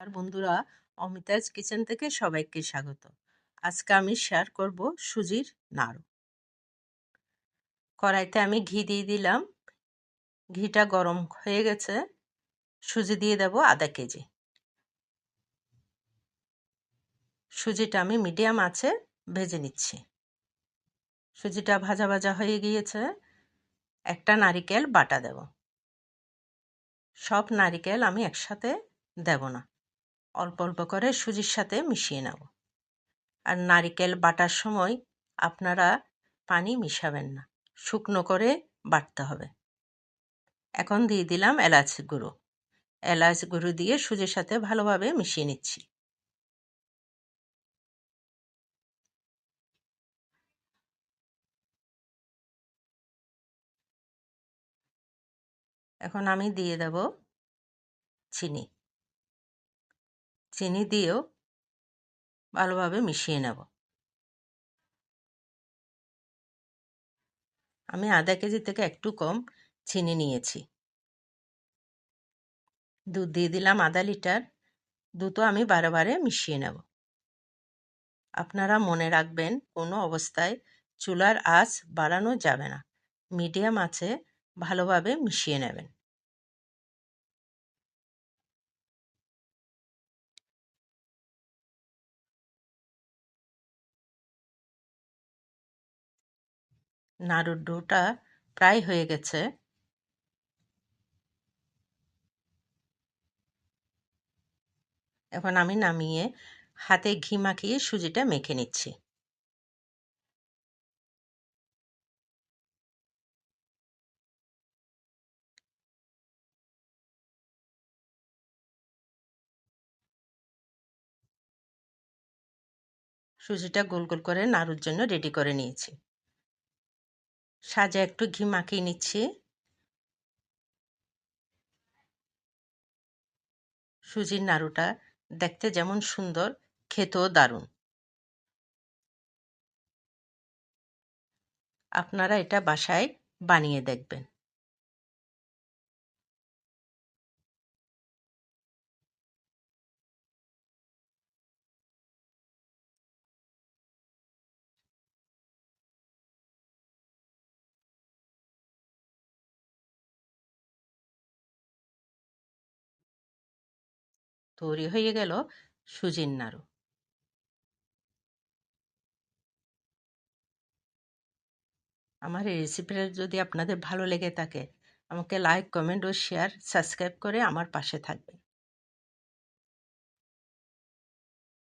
আর বন্ধুরা অমিতাজ কিচেন থেকে সবাইকে স্বাগত। আজকে আমি শেয়ার করব সুজির নাড়ু। কড়াইতে আমি ঘি দিয়ে দিলাম। ঘিটা গরম হয়ে গেছে। সুজি দিয়ে দেব আধা কেজি। সুজিটা আমি মিডিয়াম আছে, ভেজে নিচ্ছি। সুজিটা ভাজা ভাজা হয়ে গিয়েছে। একটা নারিকেল বাটা দেব। সব নারিকেল আমি একসাথে দেব না। অল্প অল্প করে সুজির সাথে মিশিয়ে নেব। আর নারিকেল বাটার সময় আপনারা পানি মিশাবেন না, শুকনো করে বাটতে হবে। এখন দিয়ে দিলাম এলাচ গুঁড়ো। এলাচ গুঁড়ো দিয়ে সুজির সাথে ভালোভাবে মিশিয়ে নিচ্ছি। এখন আমি দিয়ে দেব চিনি। চিনি দিয়েও ভালোভাবে মিশিয়ে নেব। আমি আধা কেজি থেকে একটু কম চিনি নিয়েছি। দুধ দিয়ে দিলাম আধা লিটার। দুধও আমি বারে বারে মিশিয়ে নেব। আপনারা মনে রাখবেন, কোনো অবস্থায় চুলার আঁচ বাড়ানো যাবে না। মিডিয়াম আছে ভালোভাবে মিশিয়ে নেবেন। নাড়ুর ডোটা প্রায় হয়ে গেছে। এখন আমি নামিয়ে হাতে ঘি মাখিয়ে সুজিটা মেখে নিচ্ছি। সুজিটা গোল গোল করে নাড়ুর জন্য রেডি করে নিয়েছি। সাজে একটু ঘি মাখিয়ে নিচ্ছি। সুজির নাড়ুটা দেখতে যেমন সুন্দর, খেতেও দারুণ। আপনারা এটা বাসায় বানিয়ে দেখবেন। তৈরি হয়ে গেল সুজিন নাড়ু। আমার এই রেসিপিটা যদি আপনাদের ভালো লেগে থাকে, আমাকে লাইক কমেন্ট ও শেয়ার সাবস্ক্রাইব করে আমার পাশে থাকবেন।